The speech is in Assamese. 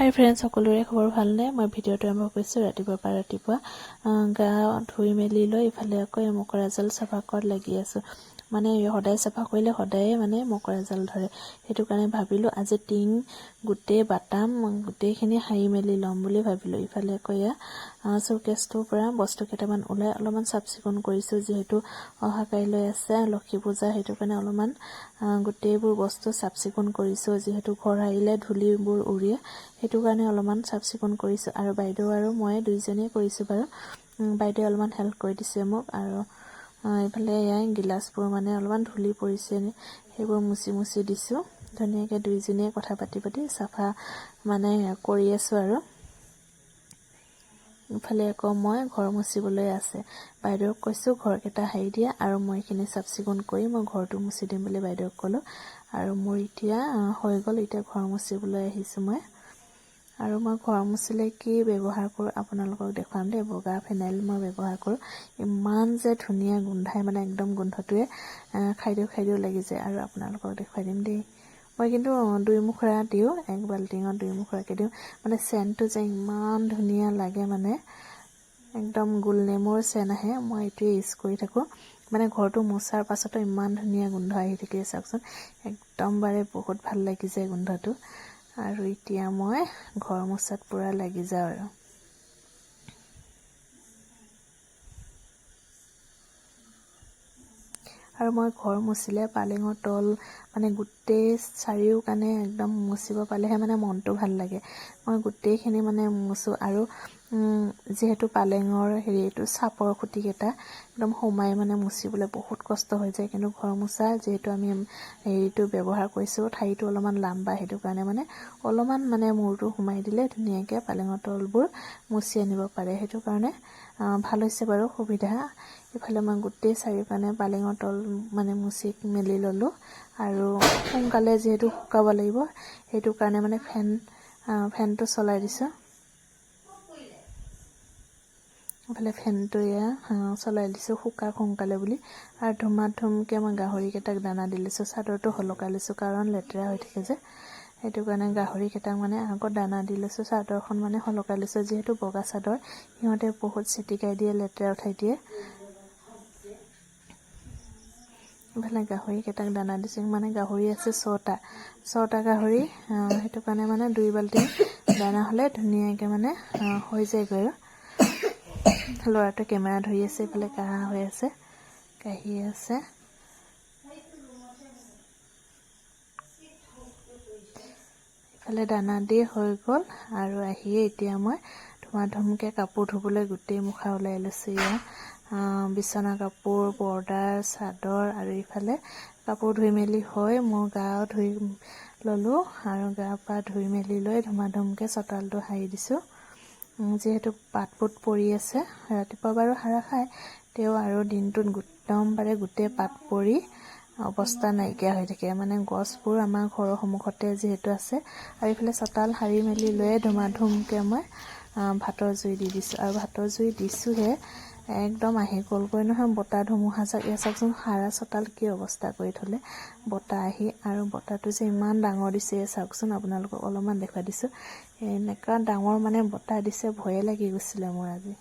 হাই ফ্ৰেণ্ডছ সকলোৰে খবৰ ভালনে? মই ভিডিঅ'টো আৰম্ভ কৰিছোঁ ৰাতিপুৱাৰ পৰা ৰাতিপুৱা। গা ধুই মেলি লৈ ইফালে আকৌ এই মকৰা জাল চাফা কৰাত লাগি আছোঁ। মানে সদায় চাফা কৰিলে সদায়ে মানে মকৰা জাল ধৰে। সেইটো কাৰণে ভাবিলোঁ আজি টিং গোটেই বাটাম গোটেইখিনি সাৰি মেলি ল'ম বুলি ভাবিলোঁ। ইফালে আকৌ এয়া চৌকেছটোৰ পৰা বস্তু কেইটামান ওলাই অলপমান চাফ চিকুণ কৰিছোঁ যিহেতু অহা কাইলৈ আছে লক্ষী পূজা। সেইটো কাৰণে অলপমান গোটেইবোৰ বস্তু চাফ চিকুণ কৰিছোঁ যিহেতু ঘৰ আহিলে ধূলিবোৰ উৰিয়ে। সেইটো কাৰণে অলপমান চাফ চিকুণ কৰিছোঁ। আৰু বাইদেউ আৰু মই দুইজনীয়ে কৰিছোঁ বাৰু। বাইদেৱে অলপমান হেল্প কৰি দিছে মোক আৰু এইফালে এয়াই গিলাচবোৰ মানে অলপমান ধূলি পৰিছে সেইবোৰ মুচি মুচি দিছোঁ। ধুনীয়াকৈ দুইজনীয়ে কথা পাতি পাতি চাফা মানে কৰি আছোঁ আৰু। ইফালে আকৌ মই ঘৰ মুচিবলৈ আছে। বাইদেউক কৈছোঁ ঘৰকেইটা সাৰি দিয়া আৰু মই এইখিনি চাফ চিকুণ কৰি মই ঘৰটো মুচি দিম বুলি বাইদেউক ক'লোঁ। আৰু মোৰ এতিয়া হৈ গ'ল এতিয়া ঘৰ মুচিবলৈ আহিছোঁ মই। আৰু মই ঘৰ মুচিলে কি ব্যৱহাৰ কৰোঁ আপোনালোকক দেখুৱাম দেই বগা ফেনাইল মই ব্যৱহাৰ কৰোঁ। ইমান যে ধুনীয়া গোন্ধাই মানে একদম গোন্ধটোৱে খাই দিওঁ খাই দিওঁ লাগি যায় আৰু আপোনালোকক দেখুৱাই দিম দেই। মই কিন্তু দুই মুখৰা দিওঁ এক বাল্টিঙত দুই মুখৰাকৈ দিওঁ। মানে চেণ্টটো যে ইমান ধুনীয়া লাগে মানে একদম গোল নেমুৰ চেন আহে মই এইটোৱে ইউজ কৰি থাকোঁ। মানে ঘৰটো মোচাৰ পাছতো ইমান ধুনীয়া গোন্ধ আহি থাকে চাওকচোন একদমবাৰে বহুত ভাল লাগি যায় গোন্ধটো। আৰু এতিয়া মই ঘৰ মোচাত পূৰা লাগি যাওঁ আৰু। আৰু মই ঘৰ মুচিলে পালেঙৰ তল মানে গোটেই চাৰিও কাৰণে একদম মুচিব পালেহে মানে মনটো ভাল লাগে। মই গোটেইখিনি মানে মুচোঁ আৰু যিহেতু পালেঙৰ হেৰিটো চাপৰ খুটিকেইটা একদম সোমাই মানে মুচিবলৈ বহুত কষ্ট হৈ যায়। কিন্তু ঘৰ মোচা যিহেতু আমি হেৰিটো ব্যৱহাৰ কৰিছোঁ ঠাইটো অলপমান লাম্বা সেইটো কাৰণে মানে অলপমান মানে মূৰটো সোমাই দিলে ধুনীয়াকৈ পালেঙৰ তলবোৰ মুচি আনিব পাৰে। সেইটো কাৰণে ভাল হৈছে বাৰু সুবিধা। ইফালে মই গোটেই চাৰিওকাৰণে পালেঙৰ তল মানে মুচি মেলি ল'লোঁ আৰু সোনকালে যিহেতু শুকাব লাগিব সেইটো কাৰণে মানে ফেন ফেনটো চলাই দিছোঁ। এইফালে এয়া চলাই দিছোঁ শুকাক সোনকালে বুলি। আৰু ধুমা ধুমকৈ মই গাহৰিকেইটাক দানা দি লৈছোঁ চাদৰটো সলকাই লৈছোঁ কাৰণ লেতেৰা হৈ থাকে যে। সেইটো কাৰণে গাহৰিকেইটাক মানে আগত দানা দি লৈছোঁ চাদৰখন মানে সলকাই লৈছোঁ যিহেতু বগা চাদৰ সিহঁতে বহুত চিটিকাই দিয়ে লেতেৰা উঠাই দিয়ে। ইফালে গাহৰিকেইটাক দানা দিছোঁ মানে গাহৰি আছে ছটা। ছটা গাহৰি সেইটো কাৰণে মানে দুই বাল্টি দানা হ'লে ধুনীয়াকৈ মানে হৈ যায়গৈ আৰু। ল'ৰাটোৱে কেমেৰা ধৰি আছে এইফালে কাহা হৈ আছে কাহি আছে। ইফালে দানা দি হৈ গ'ল আৰু আহিয়ে এতিয়া মই ধুমা ধুমকৈ কাপোৰ ধুবলৈ গোটেই মুখা ওলাই লৈছোঁ ইয়াৰ। বিচনা কাপোৰ পৰ্দাৰ চাদৰ আৰু ইফালে কাপোৰ ধুই মেলি হৈ মোৰ গাও ধুই ল'লোঁ আৰু গা পা ধুই মেলি লৈ ধুমা ধুমকৈ চোতালটো সাৰি দিছোঁ। যিহেতু পাত পুত পৰি আছে ৰাতিপুৱা বাৰু সাৰা খায় তেওঁ আৰু দিনটোত একদমবাৰে গোটেই পাত পৰি অৱস্থা নাইকিয়া হৈ থাকে। মানে গছবোৰ আমাৰ ঘৰৰ সন্মুখতে যিহেতু আছে আৰু এইফালে চোতাল সাৰি মেলি লৈয়ে ধুমা ধুমকৈ মই ভাতৰ জুই দি দিছোঁ। আৰু ভাতৰ জুই দিছোঁহে একদম আহি গ'লগৈ নহয় বতাহ ধুমুহা চাক এয়া চাওকচোন সাৰা চোতাল কি অৱস্থা কৰি থ'লে। বতাহ আহি আৰু বতাহটো যে ইমান ডাঙৰ দিছে চাওকচোন আপোনালোকক অলপমান দেখুৱাই দিছোঁ। এনেকুৱা ডাঙৰ মানে বতাহ দিছে ভয়ে লাগি গৈছিলে মোৰ আজি।